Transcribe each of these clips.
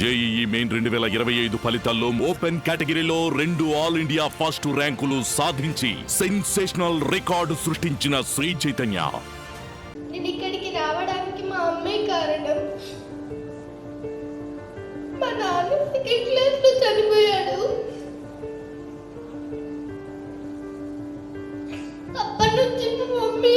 JEE main రెండు వేల ఇరవై ఐదు ఫలితాల్లో ఓపెన్ కేటగిరీలో రెండు ఆల్ ఇండియా ఫస్ట్ ర్యాంకులు సాధించి సెన్సేషనల్ రికార్డు సృష్టించిన శ్రీ చైతన్య. నేను ఇక్కడికి రావడానికి మా అమ్మే కారణం. మా నాన్న సెకండ్ క్లాస్లో చనిపోయాడు. అప్పటి నుంచి మా మమ్మీ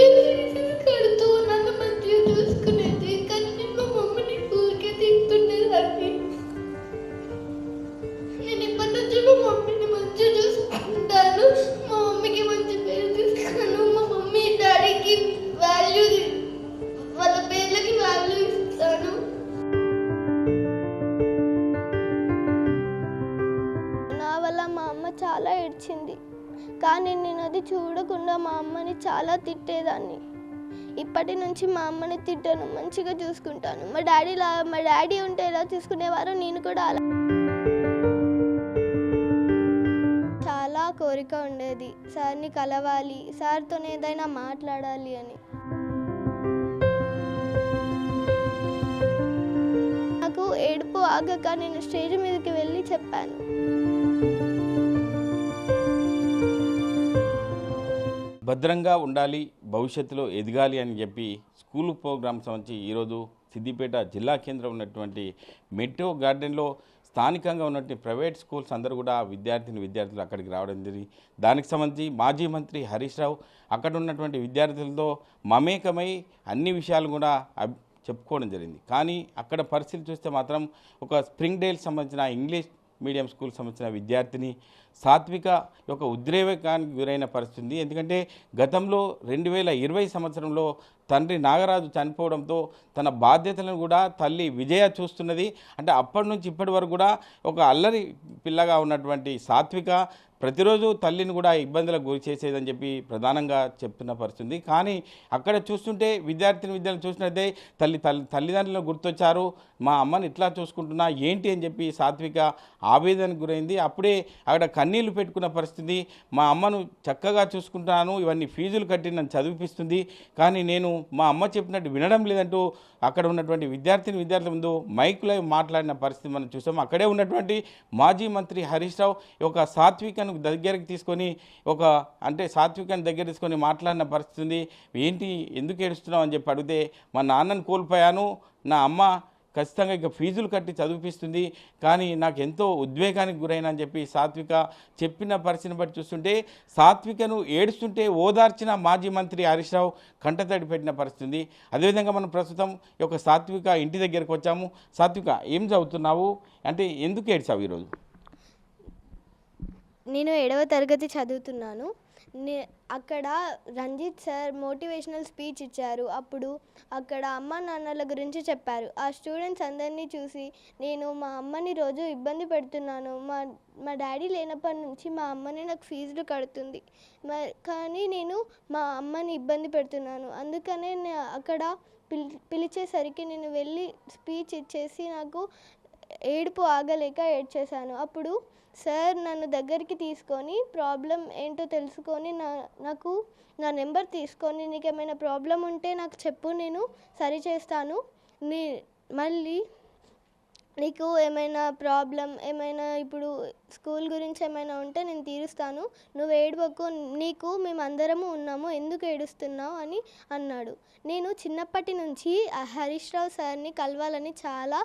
నేను అది చూడకుండా మా అమ్మని చాలా తిట్టేదాన్ని. ఇప్పటి నుంచి మా అమ్మని తిట్టాను మంచిగా చూసుకుంటాను. మా డాడీలా మా డాడీ ఉంటే ఎలా చూసుకునేవారో నేను కూడా అలా. చాలా కోరిక ఉండేది. సార్ని కలవాలి సార్తో ఏదైనా మాట్లాడాలి అని. నాకు ఏడుపు ఆగక నేను స్టేజ్ మీదకి వెళ్ళి చెప్పాను. భద్రంగా ఉండాలి భవిష్యత్తులో ఎదగాలి అని చెప్పి స్కూల్ ప్రోగ్రామ్స్ సంబంధించి ఈరోజు సిద్దిపేట జిల్లా కేంద్రం ఉన్నటువంటి మెట్రో గార్డెన్లో స్థానికంగా ఉన్నటువంటి ప్రైవేట్ స్కూల్స్ అందరూ కూడా విద్యార్థిని విద్యార్థులు అక్కడికి రావడం జరిగింది. దానికి సంబంధించి మాజీ మంత్రి హరీష్ రావు అక్కడ ఉన్నటువంటి విద్యార్థులతో మమేకమై అన్ని విషయాలు కూడా అబ్- చెప్పుకోవడం జరిగింది. కానీ అక్కడ పరిస్థితి చూస్తే మాత్రం ఒక స్ప్రింగ్ డేల్ సంబంధించిన ఇంగ్లీష్ మీడియం స్కూల్ సంబంధించిన విద్యార్థిని సాత్విక యొక్క ఉద్రేకానికి గురైన పరిస్థితి ఎందుకంటే గతంలో రెండు వేల ఇరవై సంవత్సరంలో తండ్రి నాగరాజు చనిపోవడంతో తన బాధ్యతలను కూడా తల్లి విజయ చూస్తున్నది. అంటే అప్పటి నుంచి ఇప్పటి వరకు కూడా ఒక అల్లరి పిల్లగా ఉన్నటువంటి సాత్విక ప్రతిరోజు తల్లిని కూడా ఇబ్బందులకు గురి చేసేదని చెప్పి ప్రధానంగా చెప్తున్న పరిస్థితి కానీ అక్కడ చూస్తుంటే విద్యార్థిని విద్యార్థులు చూసినట్టే తల్లి తల్లి తల్లిదండ్రులను గుర్తొచ్చారు మా అమ్మని ఇట్లా చూసుకుంటున్నా ఏంటి? అని చెప్పి సాత్విక ఆవేదనకు గురైంది. అప్పుడే అక్కడ కన్నీళ్ళు పెట్టుకున్న పరిస్థితి మా అమ్మను చక్కగా చూసుకుంటున్నాను ఇవన్నీ ఫీజులు కట్టి నన్ను చదివిపిస్తుంది కానీ నేను మా అమ్మ చెప్పినట్టు వినడం లేదంటూ అక్కడ ఉన్నటువంటి విద్యార్థిని విద్యార్థుల ముందు మైకులై మాట్లాడిన పరిస్థితి మనం చూసాం. అక్కడే ఉన్నటువంటి మాజీ మంత్రి హరీష్ రావు ఒక సాత్వికను దగ్గరికి తీసుకొని ఒక అంటే సాత్వికను దగ్గర తీసుకొని మాట్లాడిన పరిస్థితి ఉంది. ఏంటి ఎందుకు ఏడుస్తున్నావు అని చెప్పి అడిగితే మా నాన్నని కోల్పోయాను. నా అమ్మ ఖచ్చితంగా ఇక ఫీజులు కట్టి చదివిపిస్తుంది. కానీ నాకు ఎంతో ఉద్వేగానికి గురైన అని చెప్పి సాత్విక చెప్పిన పరిస్థితిని బట్టి చూస్తుంటే సాత్వికను ఏడుస్తుంటే ఓదార్చిన మాజీ మంత్రి హరీష్ రావు కంటతడి పెట్టిన పరిస్థితి ఉంది. అదేవిధంగా మనం ప్రస్తుతం ఈ యొక్క సాత్విక ఇంటి దగ్గరకు వచ్చాము. సాత్విక ఏం చదువుతున్నావు? అంటే ఎందుకు ఏడ్చావు ఈరోజు? నేను ఏడవ తరగతి చదువుతున్నాను. నే అక్కడ రంజిత్ సార్ మోటివేషనల్ స్పీచ్ ఇచ్చారు. అప్పుడు అక్కడ అమ్మ నాన్నల గురించి చెప్పారు. ఆ స్టూడెంట్స్ అందరినీ చూసి నేను మా అమ్మని రోజు ఇబ్బంది పెడుతున్నాను. మా మా డాడీ లేనప్పటి నుంచి మా అమ్మని నాకు ఫీజులు కడుతుంది. మ కానీ నేను మా అమ్మని ఇబ్బంది పెడుతున్నాను. అందుకనే అక్కడ పిలి పిలిచేసరికి నేను వెళ్ళి స్పీచ్ ఇచ్చేసి నాకు ఏడుపు ఆగలేక ఏడ్చేశాను. అప్పుడు సార్ నన్ను దగ్గరికి తీసుకొని ప్రాబ్లం ఏంటో తెలుసుకొని నా నాకు నా నెంబర్ తీసుకొని నీకు ఏమైనా ప్రాబ్లం ఉంటే నాకు చెప్పు నేను సరి చేస్తాను. నీ మళ్ళీ నీకు ఏమైనా ప్రాబ్లం ఏమైనా ఇప్పుడు స్కూల్ గురించి ఏమైనా ఉంటే నేను తీరుస్తాను. నువ్వు ఏడవకు నీకు మేమందరము ఉన్నాము ఎందుకు ఏడుస్తున్నావు అని అన్నాడు. నేను చిన్నప్పటి నుంచి హరీష్ రావు సార్ని కలవాలని చాలా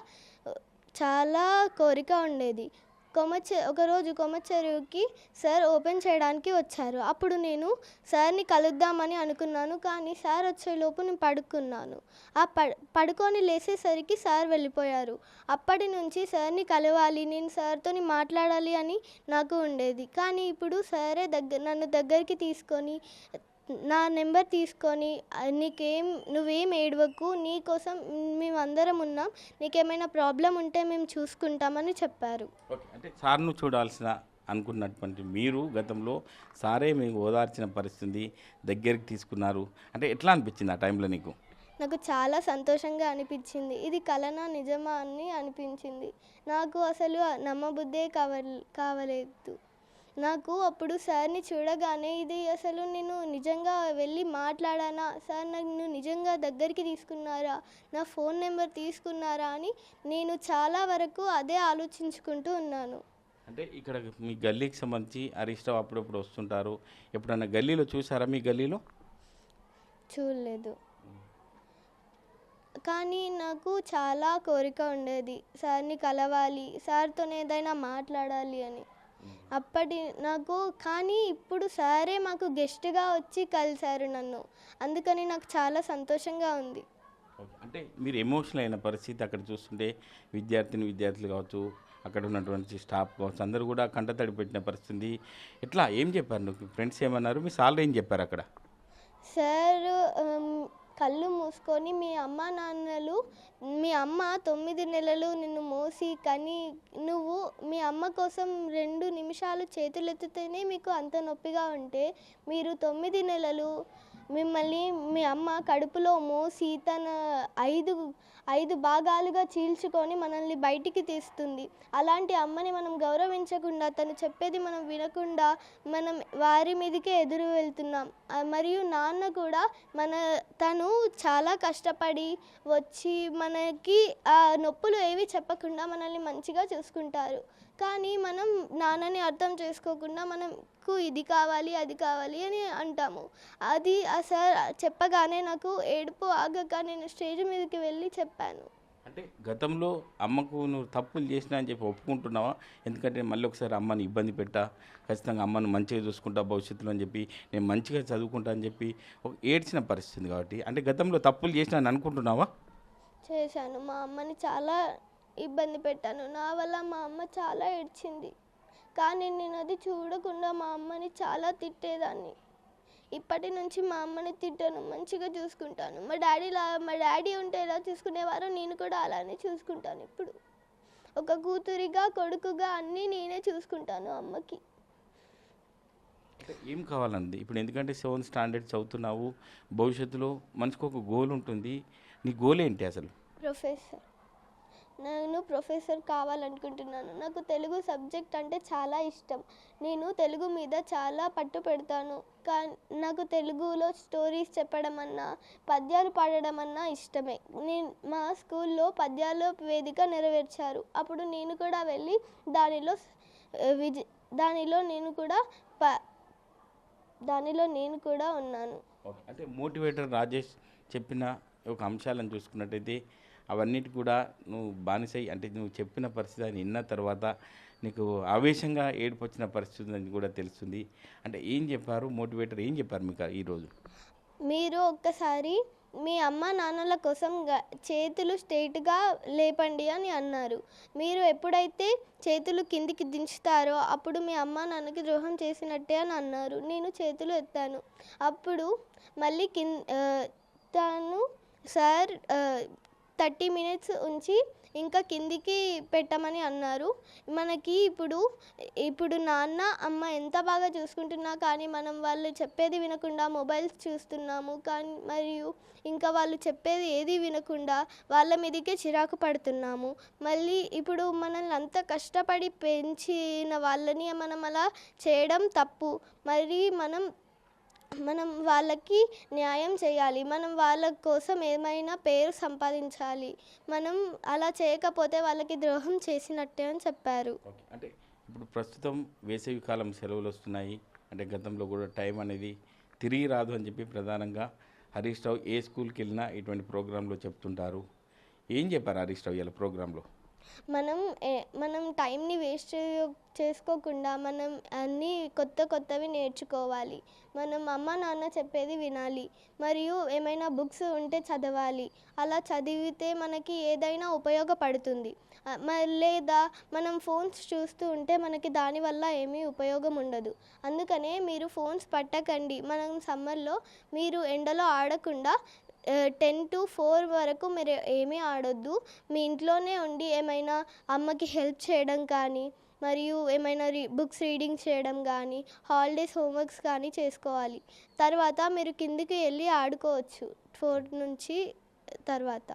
చాలా కోరిక ఉండేది. కొమచ్చ ఒకరోజు కొమచ్చరువుకి సార్ ఓపెన్ చేయడానికి వచ్చారు. అప్పుడు నేను సార్ని కలుద్దామని అనుకున్నాను కానీ సార్ వచ్చేలోపు నేను పడుకున్నాను. ఆ ప పడుకొని లేసేసరికి సార్ వెళ్ళిపోయారు. అప్పటి నుంచి సార్ని కలవాలి నేను సార్తో మాట్లాడాలి అని నాకు ఉండేది. కానీ ఇప్పుడు సారే దగ్గర నన్ను దగ్గరికి తీసుకొని నా నెంబర్ తీసుకొని "ఆ, నీకేం నువ్వేం ఏడవకు నీకోసం మేమందరం ఉన్నాం నీకేమైనా ప్రాబ్లం ఉంటే మేము చూసుకుంటామని చెప్పారు. అంటే సార్ను చూడాల్సిన అనుకున్నటువంటి మీరు గతంలో సారే మీకు ఓదార్చిన పరిస్థితి దగ్గరికి తీసుకున్నారు. అంటే ఎట్లా అనిపించింది ఆ టైంలో నీకు? నాకు చాలా సంతోషంగా అనిపించింది. ఇది కలనా నిజమా అని అనిపించింది. నాకు అసలు నమ్మబుద్ధే కావ కావలేదు. నాకు అప్పుడు సార్ని చూడగానే ఇది అసలు నేను నిజంగా వెళ్ళి మాట్లాడానా? సార్ నన్ను నిజంగా దగ్గరికి తీసుకున్నారా? నా ఫోన్ నెంబర్ తీసుకున్నారా అని నేను చాలా వరకు అదే ఆలోచించుకుంటూ ఉన్నాను. అంటే ఇక్కడ మీ గల్లీకి సంబంధించి రావు అప్పుడప్పుడు వస్తుంటారు. ఎప్పుడన్నా గల్లీలో చూసారా మీ గల్లీలో? చూడలేదు. కానీ నాకు చాలా కోరిక ఉండేది. సార్ని కలవాలి సార్తో ఏదైనా మాట్లాడాలి అని. అప్పటి నాకు కానీ ఇప్పుడు సారే మాకు గెస్ట్గా వచ్చి కలిశారు నన్ను. అందుకని నాకు చాలా సంతోషంగా ఉంది. అంటే మీరు ఎమోషనల్ అయిన పరిస్థితి అక్కడ చూస్తుంటే విద్యార్థిని విద్యార్థులు కావచ్చు అక్కడ ఉన్నటువంటి స్టాఫ్ కావచ్చు అందరూ కూడా కంటతడి పెట్టిన పరిస్థితి. ఎట్లా? ఏం చెప్పారు? నువ్వు ఫ్రెండ్స్ ఏమన్నారు? మీ సార్లు ఏం చెప్పారు అక్కడ? సార్ కళ్ళు మూసుకొని మీ అమ్మ నాన్నలు మీ అమ్మ తొమ్మిది నెలలు నిన్ను మోసి కని నువ్వు మీ అమ్మ కోసం రెండు నిమిషాలు చేతులెత్తితేనే మీకు అంత నొప్పిగా ఉంటే మీరు తొమ్మిది నెలలు మిమ్మల్ని మీ అమ్మ కడుపులో మోసి తన ఐదు ఐదు భాగాలుగా చీల్చుకొని మనల్ని బయటికి తీస్తుంది. అలాంటి అమ్మని మనం గౌరవించకుండా తను చెప్పేది మనం వినకుండా మనం వారి మీదకే ఎదురు వెళ్తున్నాం. మరియు నాన్న కూడా మన తను చాలా కష్టపడి వచ్చి మనకి ఆ నొప్పులు ఏవి చెప్పకుండా మనల్ని మంచిగా చూసుకుంటారు. కానీ మనం నాన్నని అర్థం చేసుకోకుండా మనం మనకు ఇది కావాలి అది కావాలి అని అంటాము. అది ఆ సార్ చెప్పగానే నాకు ఏడుపు ఆగక నేను స్టేజ్ మీదకి వెళ్ళి చెప్పాను. అంటే గతంలో అమ్మకు నువ్వు తప్పులు చేసినా అని చెప్పి ఒప్పుకుంటున్నావా? ఎందుకంటే మళ్ళీ ఒకసారి అమ్మని ఇబ్బంది పెట్టా. ఖచ్చితంగా అమ్మను మంచిగా చూసుకుంటా భవిష్యత్తులో అని చెప్పి నేను మంచిగా చదువుకుంటా అని చెప్పి ఒక ఏడ్చిన పరిస్థితి కాబట్టి. అంటే గతంలో తప్పులు చేసినా అని అనుకుంటున్నావా? చేశాను. మా అమ్మని చాలా ఇబ్బంది పెట్టాను. నా వల్ల మా అమ్మ చాలా ఏడ్చింది. కానీ నేను అది చూడకుండా మా అమ్మని చాలా తిట్టేదాన్ని. ఇప్పటి నుంచి మా అమ్మని తిట్టాను మంచిగా చూసుకుంటాను. మా డాడీలా మా డాడీ ఉంటే ఎలా చూసుకునేవారో నేను కూడా అలానే చూసుకుంటాను ఇప్పుడు. ఒక కూతురిగా కొడుకుగా అన్నీ నేనే చూసుకుంటాను అమ్మకి. ఏం కావాలండి? ఇప్పుడు ఎందుకంటే సెవెంత్ స్టాండర్డ్ చదువుతున్నావు భవిష్యత్తులో మనిషికి ఒక గోల్ ఉంటుంది. నీ గోల్ ఏంటి అసలు? ప్రొఫెసర్. నేను ప్రొఫెసర్ కావాలనుకుంటున్నాను. నాకు తెలుగు సబ్జెక్ట్ అంటే చాలా ఇష్టం. నేను తెలుగు మీద చాలా పట్టు పెడతాను. కానీ నాకు తెలుగులో స్టోరీస్ చెప్పడం అన్నా పద్యాలు పాడడం అన్నా ఇష్టమే. నేను మా స్కూల్లో పద్యాల వేదిక నెరవేర్చారు. అప్పుడు నేను కూడా వెళ్ళి దానిలో ఆ, విజ దానిలో నేను కూడా ప దానిలో నేను కూడా ఉన్నాను. అంటే మోటివేటర్ రాజేష్ చెప్పిన ఒక అంశాలను చూసుకున్నట్టయితే అవన్నిటి కూడా నువ్వు బానిసై అంటే నువ్వు చెప్పిన పరిస్థితి అని విన్న తర్వాత నీకు ఆవేశంగా ఏడుపు వచ్చిన పరిస్థితి అని కూడా తెలుస్తుంది. అంటే ఏం చెప్పారు? మోటివేటర్ ఏం చెప్పారు మీకు ఈరోజు మీరు ఒక్కసారి మీ అమ్మ నాన్నల కోసం చేతులు స్ట్రైట్గా లేపండి అని అన్నారు. మీరు ఎప్పుడైతే చేతులు కిందికి దించుతారో అప్పుడు మీ అమ్మ నాన్నకి ద్రోహం చేసినట్టే అని అన్నారు. నేను చేతులు ఎత్తాను. అప్పుడు మళ్ళీ కింద తను సార్ థర్టీ మినిట్స్ ఉంచి ఇంకా కిందికి పెట్టమని అన్నారు. మనకి ఇప్పుడు ఇప్పుడు నాన్న అమ్మ ఎంత బాగా చూసుకుంటున్నా కానీ మనం వాళ్ళు చెప్పేది వినకుండా మొబైల్స్ చూస్తున్నాము కానీ మరియు ఇంకా వాళ్ళు చెప్పేది ఏది వినకుండా వాళ్ళ మీదకే చిరాకు పడుతున్నాము. మళ్ళీ ఇప్పుడు మనల్ని అంత కష్టపడి పెంచిన వాళ్ళని మనం అలా చేయడం తప్పు. మరి మనం మనం వాళ్ళకి న్యాయం చేయాలి. మనం వాళ్ళ కోసం ఏమైనా పేరు సంపాదించాలి. మనం అలా చేయకపోతే వాళ్ళకి ద్రోహం చేసినట్టే అని చెప్పారు. అంటే ఇప్పుడు ప్రస్తుతం వేసవి కాలం సెలవులు వస్తున్నాయి. అంటే గతంలో కూడా టైం అనేది తిరిగి రాదు అని చెప్పి ప్రధానంగా హరీష్ రావు ఏ స్కూల్కి వెళ్ళినా ఇటువంటి ప్రోగ్రాంలో చెప్తుంటారు. ఏం చెప్పారు హరీష్ రావు ఇలా ప్రోగ్రాంలో? మనం మనం టైంని వేస్ట్ చేసుకోకుండా మనం అన్నీ కొత్త కొత్తవి నేర్చుకోవాలి. మనం అమ్మ నాన్న చెప్పేది వినాలి. మరియు ఏమైనా బుక్స్ ఉంటే చదవాలి. అలా చదివితే మనకి ఏదైనా ఉపయోగపడుతుంది. లేదా మనం ఫోన్స్ చూస్తూ ఉంటే మనకి దానివల్ల ఏమీ ఉపయోగం ఉండదు. అందుకనే మీరు ఫోన్స్ పట్టకండి. మనం సమ్మర్లో మీరు ఎండలో ఆడకుండా టెన్ టు ఫోర్ వరకు మీరు ఏమీ ఆడొద్దు. మీ ఇంట్లోనే ఉండి ఏమైనా అమ్మకి హెల్ప్ చేయడం కానీ మరియు ఏమైనా రీ బుక్స్ రీడింగ్ చేయడం కానీ హాలిడేస్ హోంవర్క్స్ కానీ చేసుకోవాలి. తర్వాత మీరు కిందికి వెళ్ళి ఆడుకోవచ్చు. ఫోర్ నుంచి తర్వాత.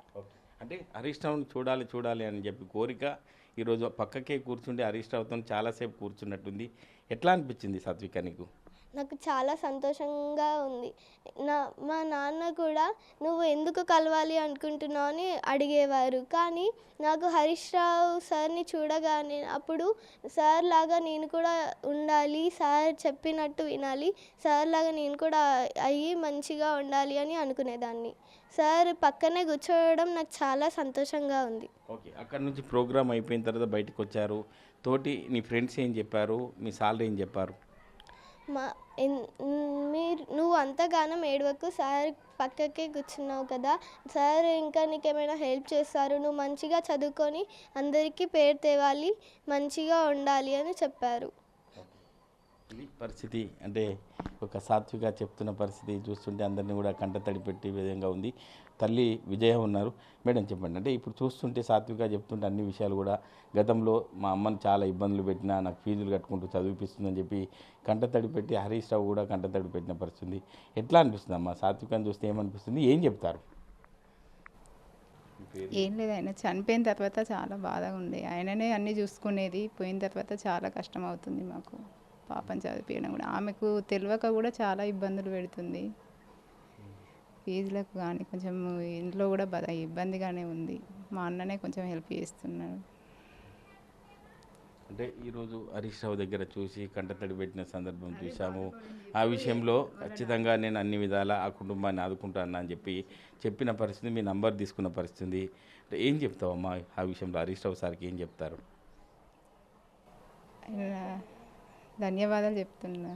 అంటే హరీష్ చూడాలి చూడాలి అని చెప్పి కోరిక. ఈరోజు పక్కకే కూర్చుంటే హరీష్ చాలాసేపు కూర్చున్నట్టుంది. ఎట్లా అనిపించింది సాత్విక నీకు? నాకు చాలా సంతోషంగా ఉంది. నా మా నాన్న కూడా నువ్వు ఎందుకు కలవాలి అనుకుంటున్నావు అని అడిగేవారు. కానీ నాకు హరీష్ రావు సార్ని చూడగానే అప్పుడు సార్ లాగా నేను కూడా ఉండాలి సార్ చెప్పినట్టు వినాలి సార్ లాగా నేను కూడా అయ్యి మంచిగా ఉండాలి అని అనుకునేదాన్ని. సార్ పక్కనే కూర్చోవడం నాకు చాలా సంతోషంగా ఉంది. ఓకే అక్కడ నుంచి ప్రోగ్రామ్ అయిపోయిన తర్వాత బయటకు వచ్చారు తోటి నీ ఫ్రెండ్స్ ఏం చెప్పారు? మీ సాలరీ ఏం చెప్పారు? మా మీరు నువ్వు అంతగానం ఏడవకు సార్ పక్కకే కూర్చున్నావు కదా. సార్ ఇంకా నీకేమైనా హెల్ప్ చేస్తారు నువ్వు మంచిగా చదువుకొని అందరికీ పేరు తేవాలి మంచిగా ఉండాలి అని చెప్పారు. ఇది పరిస్థితి అంటే ఒక సాత్విక చెప్తున్న పరిస్థితి చూస్తుంటే అందరినీ కూడా కంటతడి పెట్టే విధంగా ఉంది. తల్లి విజయ ఉన్నారు. మేడం చెప్పండి అంటే ఇప్పుడు చూస్తుంటే సాత్విక చెప్తుంటే అన్ని విషయాలు కూడా గతంలో మా అమ్మని చాలా ఇబ్బందులు పెట్టినా నాకు ఫీజులు కట్టుకుంటూ చదివిపిస్తుందని చెప్పి కంటతడి పెట్టి హరీష్ రావు కూడా కంటతడి పెట్టిన పరిస్థితి ఎట్లా అనిపిస్తుంది అమ్మా? సాత్వికని చూస్తే ఏమనిపిస్తుంది? ఏం చెప్తారు? ఏం లేదు ఆయన చనిపోయిన తర్వాత చాలా బాధగా ఉండే. ఆయననే అన్నీ చూసుకునేది పోయిన తర్వాత చాలా కష్టం అవుతుంది మాకు. పాపం చదివించడం కూడా. ఆమెకు తెలియక కూడా చాలా ఇబ్బందులు పెడుతుంది. ఫీజులకు కానీ కొంచెం ఇంట్లో కూడా బాధ ఇబ్బందిగానే ఉంది. మా అన్ననే కొంచెం హెల్ప్ చేస్తున్నాడు. అంటే ఈరోజు హరీష్ రావు దగ్గర చూసి కంటతడి పెట్టిన సందర్భం చూసాము ఆ విషయంలో ఖచ్చితంగా నేను అన్ని విధాల ఆ కుటుంబాన్ని ఆదుకుంటాను అని చెప్పి చెప్పిన పరిస్థితి మీ నంబర్ తీసుకున్న పరిస్థితి. అంటే ఏం చెప్తావమ్మా ఆ విషయంలో? హరీష్ రావు సార్కి ఏం చెప్తారు? ధన్యవాదాలు చెప్తున్నా.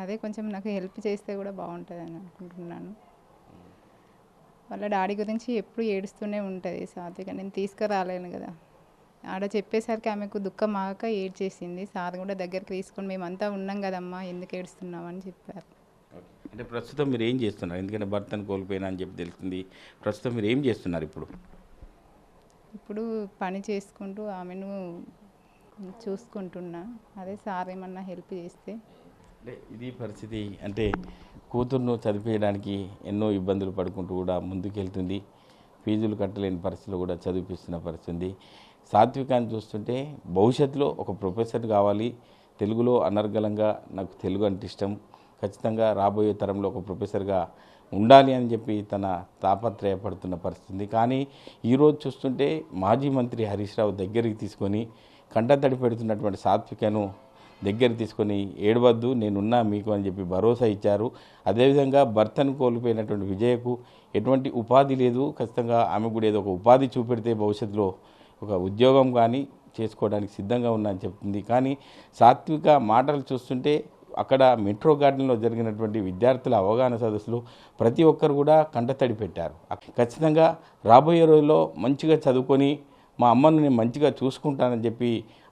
అదే కొంచెం నాకు హెల్ప్ చేస్తే కూడా బాగుంటుంది అని అనుకుంటున్నాను. వాళ్ళ డాడీ గురించి ఎప్పుడు ఏడుస్తూనే ఉంటుంది సాత్విక. నేను తీసుకురాలేను కదా. ఆడ చెప్పేసరికి ఆమెకు దుఃఖం ఆగక ఏడ్చేసింది. సార్ కూడా దగ్గరికి తీసుకొని మేమంతా ఉన్నాం కదమ్మా ఎందుకు ఏడుస్తున్నావు అని చెప్పారు. అంటే ప్రస్తుతం మీరు ఏం చేస్తున్నారు? ఎందుకంటే భర్తను కోల్పోయినా అని చెప్పి తెలుస్తుంది ప్రస్తుతం మీరు ఏం చేస్తున్నారు ఇప్పుడు? ఇప్పుడు పని చేసుకుంటూ ఆమెను చూసుకుంటున్నా. అదే సార్ ఏమన్నా హెల్ప్ చేస్తే. అంటే ఇది పరిస్థితి అంటే కూతుర్ను చదివించడానికి ఎన్నో ఇబ్బందులు పడుకుంటూ కూడా ముందుకెళ్తుంది. ఫీజులు కట్టలేని పరిస్థితులు కూడా చదివిపిస్తున్న పరిస్థితి సాత్వికాన్ని చూస్తుంటే భవిష్యత్తులో ఒక ప్రొఫెసర్ కావాలి. తెలుగులో అనర్గళంగా నాకు తెలుగు అంటే ఇష్టం. ఖచ్చితంగా రాబోయే తరంలో ఒక ప్రొఫెసర్గా ఉండాలి అని చెప్పి తన తాపత్రయపడుతున్న పరిస్థితి కానీ ఈరోజు చూస్తుంటే మాజీ మంత్రి హరీష్ రావు దగ్గరికి తీసుకొని కంటతడి పెడుతున్నటువంటి సాత్వికను దగ్గర తీసుకొని ఏడవద్దు నేనున్నా మీకు అని చెప్పి భరోసా ఇచ్చారు. అదేవిధంగా భర్తను కోల్పోయినటువంటి విజయకు ఎటువంటి ఉపాధి లేదు. ఖచ్చితంగా ఆమె కూడా ఏదో ఒక ఉపాధి చూపెడితే భవిష్యత్తులో ఒక ఉద్యోగం కానీ చేసుకోవడానికి సిద్ధంగా ఉన్నా అని చెప్తుంది. కానీ సాత్విక మాటలు చూస్తుంటే అక్కడ మెట్రో గార్డెన్లో జరిగినటువంటి విద్యార్థుల అవగాహన సదస్సులో ప్రతి ఒక్కరు కూడా కంటతడి పెట్టారు. ఖచ్చితంగా రాబోయే రోజుల్లో మంచిగా చదువుకొని మా అమ్మను నేను మంచిగా చూసుకుంటానని చెప్పి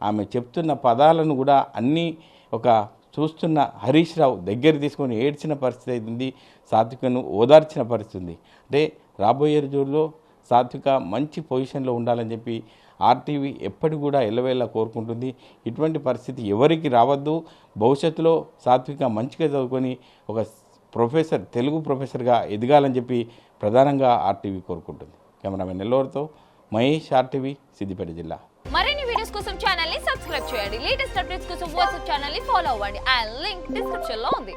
ఆమె చెప్తున్న పదాలను కూడా అన్నీ ఒక చూస్తున్న హరీష్ రావు దగ్గర తీసుకొని ఏడ్చిన పరిస్థితి అవుతుంది సాత్వికను ఓదార్చిన పరిస్థితి ఉంది. అంటే రాబోయే రోజుల్లో సాత్విక మంచి పొజిషన్లో ఉండాలని చెప్పి ఆర్టీవీ ఎప్పటికి కూడా ఎల్లవేళ కోరుకుంటుంది. ఇటువంటి పరిస్థితి ఎవరికి రావద్దు. భవిష్యత్తులో సాత్విక మంచిగా చదువుకొని ఒక ప్రొఫెసర్ తెలుగు ప్రొఫెసర్గా ఎదగాలని చెప్పి ప్రధానంగా ఆర్టీవీ కోరుకుంటుంది. కెమెరామెన్ నెల్లూరుతో మహేష్ ఆర్టీవీ సిద్దిపేట జిల్లా. మరిన్ని వీడియోస్ కోసం ఛానల్ని సబ్స్క్రైబ్ చేయండి. లేటెస్ట్ అప్డేట్స్ కోసం వాట్సాప్ ఛానల్ని ఫాలో అవ్వండి. ఆ లింక్ డిస్క్రిప్షన్లో ఉంది.